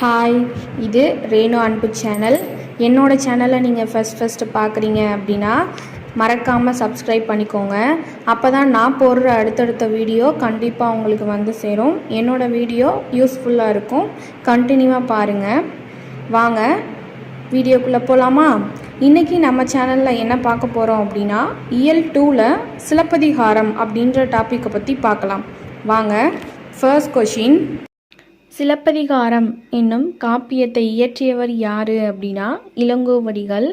Hi இது ரேணு அன்பு channel என்னோட சேனலை நீங்கள் ஃபஸ்ட் ஃபஸ்ட்டு பார்க்குறீங்க அப்படின்னா மறக்காமல் சப்ஸ்கிரைப் பண்ணிக்கோங்க. அப்போ தான் நான் போடுற அடுத்தடுத்த வீடியோ கண்டிப்பாக உங்களுக்கு வந்து சேரும். என்னோடய வீடியோ யூஸ்ஃபுல்லாக இருக்கும். கண்டினியூவாக பாருங்கள் வாங்க வீடியோக்குள்ளே போகலாமா இன்றைக்கி நம்ம சேனலில் என்ன பார்க்க போகிறோம் அப்படின்னா இயல் டூவில் சிலப்பதிகாரம் அப்படின்ற டாப்பிக்கை பற்றி பார்க்கலாம். வாங்க ஃபர்ஸ்ட் கொஷின் சிலப்பதிகாரம் என்னும் காப்பியத்தை இயற்றியவர் யார் அப்படின்னா இளங்கோவடிகள்.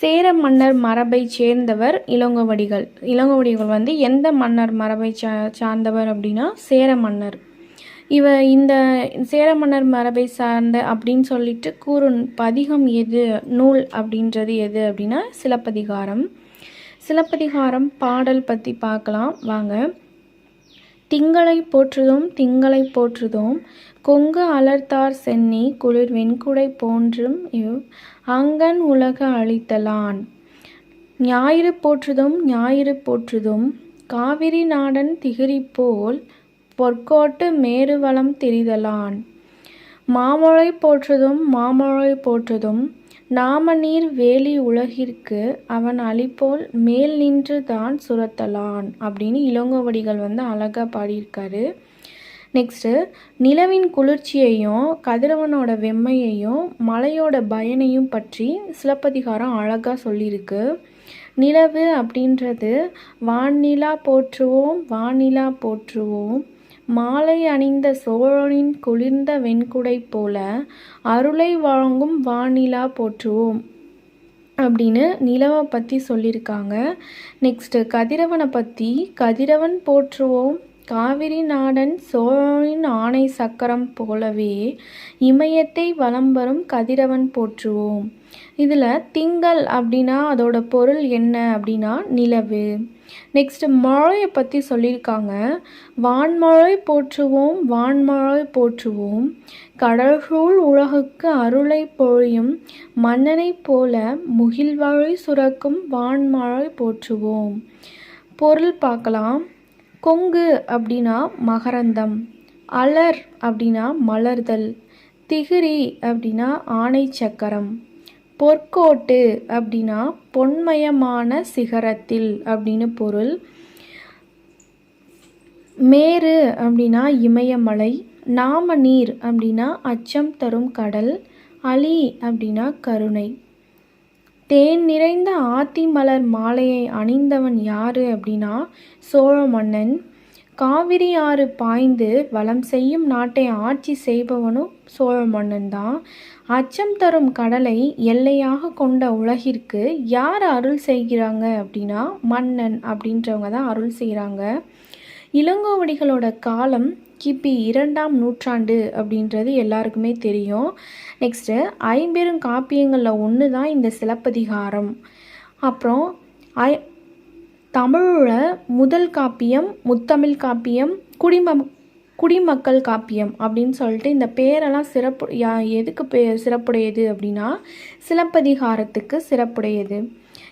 சேர மன்னர் மரபைச் சேர்ந்தவர் இளங்கோவடிகள். இளங்கோவடிகள் வந்து எந்த மன்னர் மரபை சா சார்ந்தவர் அப்படின்னா சேர மன்னர். இவ இந்த சேர மன்னர் மரபை சார்ந்த அப்படின்னு சொல்லிட்டு கூறும் பதிகம் எது? நூல் அப்படின்றது எது அப்படின்னா சிலப்பதிகாரம். சிலப்பதிகாரம் பாடல் பற்றி பார்க்கலாம். வாங்க. திங்களை போற்றுதும் திங்களை போற்றுதும். கொங்கு அலர்த்தார் சென்னி குளிர் வெண்குடை போன்றும் இவ் அங்கன் உலக அழித்தலான் ஞாயிறு போற்றுதும் ஞாயிறு போற்றுதும். காவிரி நாடன் திகிரி போல் பொற்கோட்டு மேருவளம் திரிதலான். மாமழை போற்றுதும் மாமழை போற்றுதும். நாமநீர் வேலி உலகிற்கு அவன் அழிப்போல் மேல் நின்று தான் சுரத்தலான் அப்படின்னு இளங்கோவடிகள் வந்து அழகாக பாடியிருக்காரு. நெக்ஸ்ட்டு நிலவின் குளிர்ச்சியையும் கதிரவனோட வெம்மையையும் மலையோட பயனையும் பற்றி சிலப்பதிகாரம் அழகாக சொல்லியிருக்கு. நிலவு அப்படின்றது வானிலா போற்றுவோம் வானிலா போற்றுவோம் மாலை அணிந்த சோழனின் குளிர்ந்த வெண்குடை போல அருளை வழங்கும் வானிலா போற்றுவோம் அப்படின்னு நிலவை பற்றி சொல்லியிருக்காங்க நெக்ஸ்ட்டு கதிரவனை பற்றி கதிரவன் போற்றுவோம். காவிரி நாடன் சோழனின் ஆணை சக்கரம் போலவே இமயத்தை வலம் வரும் கதிரவன் போற்றுவோம். இதில் திங்கள் அப்படின்னா அதோட பொருள் என்ன அப்படின்னா நிலவு. நெக்ஸ்ட் மழையை பற்றி சொல்லியிருக்காங்க. வான்மழை போற்றுவோம் வான்மழை போற்றுவோம். கடல்சூழ் உலகுக்கு அருளை பொழியும் மன்னனைப் போல முகில்வழி சுரக்கும் வான்மழை போற்றுவோம். பொருள் பார்க்கலாம். கொங்கு அப்படின்னா மகரந்தம் அலர் அப்படின்னா மலர்தல் திகிரி அப்படின்னா ஆணை சக்கரம். பொற்கோட்டு அப்படின்னா பொன்மயமான சிகரத்தில் அப்படின்னு பொருள். மேரு அப்படின்னா இமயமலை நாம நீர் அப்படின்னா அச்சம் தரும் கடல் அலி அப்படின்னா கருணை. தேன் நிறைந்த ஆத்தி மலர் மாலையை அணிந்தவன் யாரு அப்படின்னா சோழ மன்னன். காவிரி ஆறு பாய்ந்து வளம் செய்யும் நாட்டை ஆட்சி செய்பவனும் சோழ மன்னன் தான். அச்சம் தரும் கடலை எல்லையாக கொண்ட உலகிற்கு யார் அருள் செய்கிறாங்க அப்படின்னா மன்னன் அப்படின்றவங்க தான் அருள் செய்கிறாங்க. இளங்கோவடிகளோட காலம் கிபி இரண்டாம் நூற்றாண்டு அப்படின்றது எல்லாருக்குமே தெரியும். நெக்ஸ்ட்டு ஐம்பெரும் காப்பியங்களில் ஒன்று தான் இந்த சிலப்பதிகாரம். அப்புறம் ஐ தமிழில் முதல் காப்பியம் முத்தமிழ் காப்பியம் குடிம குடிமக்கள் காப்பியம் அப்படின்னு சொல்லிட்டு இந்த பேரெல்லாம் சிறப்பு யா எதுக்கு பே சிறப்புடையது அப்படின்னா சிலப்பதிகாரத்துக்கு சிறப்புடையது.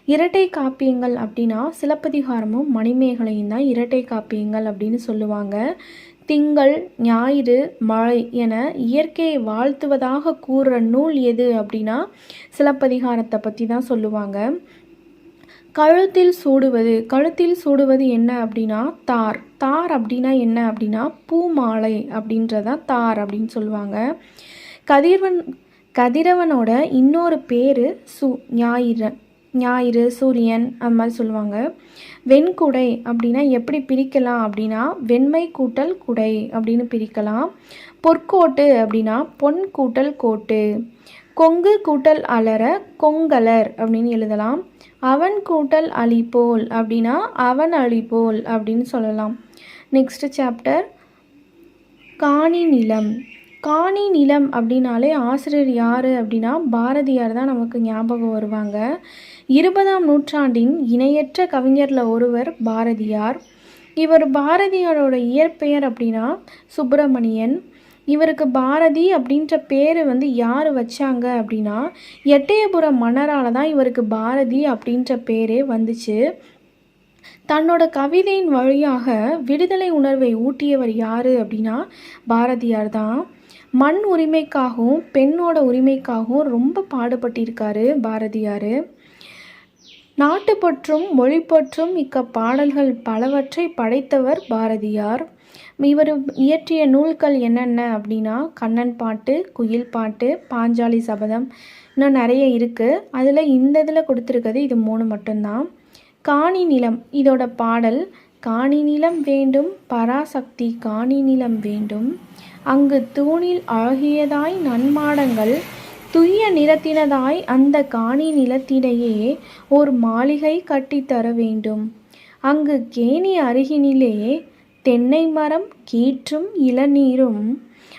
இரட்டை காப்பியங்கள் அப்படின்னா சிலப்பதிகாரமும் மணிமேகலையும் தான் இரட்டை காப்பியங்கள் அப்படின்னு சொல்லுவாங்க. திங்கள் ஞாயிறு மழை என இயற்கையை வாழ்த்துவதாக கூறுற நூல் எது அப்படின்னா சிலப்பதிகாரத்தை பற்றி தான் சொல்லுவாங்க. கழுத்தில் சூடுவது. கழுத்தில் சூடுவது என்ன அப்படின்னா தார். தார் அப்படின்னா என்ன அப்படின்னா பூ மாலை அப்படின்றதான் தார் அப்படின்னு சொல்லுவாங்க. கதிரவன் கதிரவனோட இன்னொரு பேர் சு ஞாயிறு ஞாயிறு சூரியன் அந்த மாதிரி சொல்லுவாங்க. வெண்குடை அப்படின்னா எப்படி பிரிக்கலாம் அப்படின்னா வெண்மை கூட்டல் குடை அப்படின்னு பிரிக்கலாம். பொற்கோட்டு அப்படின்னா பொன் கூட்டல் கோட்டு. கொங்கு கூட்டல் அலற கொங்கலர் அப்படின்னு எழுதலாம். அவன் கூட்டல் அழிப்போல் அப்படின்னா அவன் அழிப்போல் அப்படின்னு சொல்லலாம். நெக்ஸ்ட் சாப்டர் காணி நிலம். காணி நிலம் அப்படின்னாலே ஆசிரியர் யார் அப்படின்னா பாரதியார் தான் நமக்கு ஞாபகம் வருவாங்க. இருபதாம் நூற்றாண்டின் இணையற்ற கவிஞரில் ஒருவர் பாரதியார். இவர் பாரதியாரோட இயற்பெயர் அப்படின்னா சுப்பிரமணியன். இவருக்கு பாரதி அப்படின்ற பேர் வந்து யார் வச்சாங்க அப்படின்னா எட்டயபுரம் மன்னரால் தான் இவருக்கு பாரதி அப்படின்ற பேரே வந்துச்சு. தன்னோட கவிதையின் வழியாக விடுதலை உணர்வை ஊட்டியவர் யார் அப்படின்னா பாரதியார் தான். மண் உரிமைக்காகவும் பெண்ணோட உரிமைக்காகவும் ரொம்ப பாடுபட்டிருக்காரு பாரதியார். நாட்டுப்பற்றும் மொழிப்பற்றும் மிக்க பாடல்கள் பலவற்றை படைத்தவர் பாரதியார். இவர் இயற்றிய நூல்கள் என்னென்ன அப்படின்னா கண்ணன் பாட்டு குயில் பாட்டு பாஞ்சாலி சபதம் இன்னும் நிறைய இருக்குது அதில் இந்த இதில் கொடுத்துருக்கிறது இது மூணு மட்டும்தான். காணி நிலம் இதோட பாடல் காணி நிலம் வேண்டும் பராசக்தி காணி நிலம் வேண்டும். அங்கு தூணில் அழகியதாய் நன்மாடங்கள் துய்ய நிலத்தினதாய் அந்த காணி நிலத்திடையே ஓர் மாளிகை கட்டித்தர வேண்டும். அங்கு கேணி அருகினிலே தென்னை மரம் கீற்றும் இளநீரும்.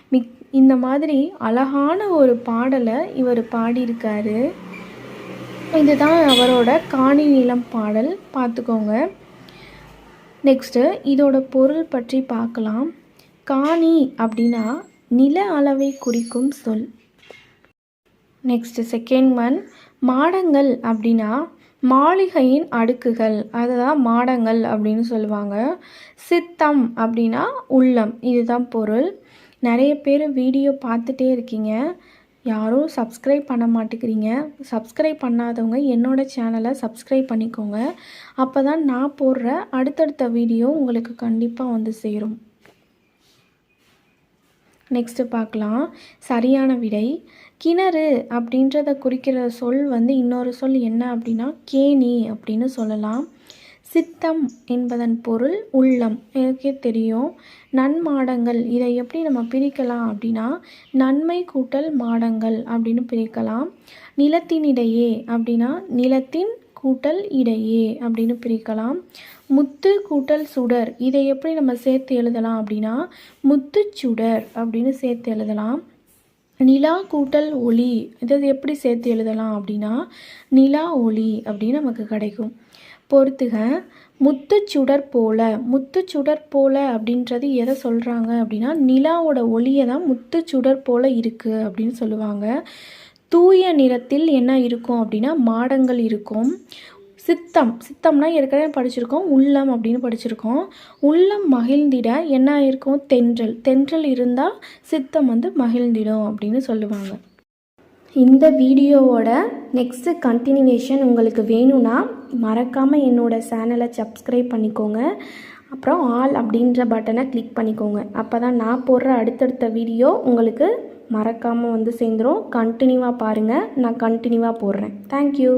மிக் இந்த மாதிரி அழகான ஒரு பாடலை இவர் பாடியிருக்காரு. இதுதான் அவரோட காணி நிலம் பாடல். பார்த்துக்கோங்க. நெக்ஸ்ட்டு இதோட பொருள் பற்றி பார்க்கலாம். காணி அப்படின்னா நில அளவை குறிக்கும் சொல். நெக்ஸ்ட்டு செகண்ட் ஒன் மாடங்கள் அப்படின்னா மாளிகையின் அடுக்குகள். அதுதான் மாடங்கள் அப்படின்னு சொல்லுவாங்க. சித்தம் அப்படின்னா உள்ளம். இதுதான் பொருள். நிறைய பேர் வீடியோ பார்த்துட்டே இருக்கீங்க. யாரும் சப்ஸ்கிரைப் பண்ண மாட்டேங்கிறீங்க. சப்ஸ்கிரைப் பண்ணாதவங்க என்னோட சேனலை சப்ஸ்கிரைப் பண்ணிக்கோங்க. அப்போ தான் நான் போடுற அடுத்தடுத்த வீடியோ உங்களுக்கு கண்டிப்பாக வந்து சேரும். நெக்ஸ்ட்டு பார்க்கலாம். சரியான விடை. கிணறு அப்படின்றத குறிக்கிற சொல் வந்து இன்னொரு சொல் என்ன அப்படின்னா கேணி அப்படின்னு சொல்லலாம். சித்தம் என்பதன் பொருள் உள்ளம். எனக்கே தெரியும். நன்மாடங்கள். இதை எப்படி நம்ம பிரிக்கலாம் அப்படின்னா நன்மை கூட்டல் மாடங்கள் அப்படின்னு பிரிக்கலாம். நிலத்தினிடையே அப்படின்னா நிலத்தின் கூட்டல் இடையே அப்படின்னு பிரிக்கலாம். முத்து கூட்டல் சுடர் இதை எப்படி நம்ம சேர்த்து எழுதலாம் அப்படின்னா முத்துச்சுடர் அப்படின்னு சேர்த்து எழுதலாம். நிலா கூட்டல் ஒளி இதை எப்படி சேர்த்து எழுதலாம் அப்படின்னா நிலா ஒளி அப்படின்னு நமக்கு கிடைக்கும். பொறுத்துக முத்துச்சுடர் போல முத்துச்சுடர் போல அப்படின்றது எதை சொல்கிறாங்க அப்படின்னா நிலாவோட ஒளியை தான் முத்துச்சுடர் போல இருக்குது அப்படின்னு சொல்லுவாங்க. தூய நிறத்தில் என்ன இருக்கும் அப்படின்னா மாடங்கள் இருக்கும். சித்தம் சித்தம்னா ஏற்கனவே படிச்சிருக்கோம். உள்ளம் அப்படின்னு படிச்சிருக்கோம். உள்ளம் மகிழ்ந்திட என்ன இருக்கும்? தென்றல். தென்றல் இருந்தால் சித்தம் வந்து மகிழ்ந்திடும் அப்படின்னு சொல்லுவாங்க. இந்த வீடியோவோட நெக்ஸ்ட்டு கண்டினியூவேஷன் உங்களுக்கு வேணும்னா மறக்காமல் என்னோடய சேனலை சப்ஸ்கிரைப் பண்ணிக்கோங்க. அப்புறம் ஆல் அப்படின்ற பட்டனை கிளிக் பண்ணிக்கோங்க. அப்போ தான் நான் போடுற அடுத்தடுத்த வீடியோ உங்களுக்கு மறக்காமல் வந்து சேர்ந்துடும் கண்டினியூவாக பாருங்கள் நான் கண்டினியூவாக போடுறேன். தேங்க்யூ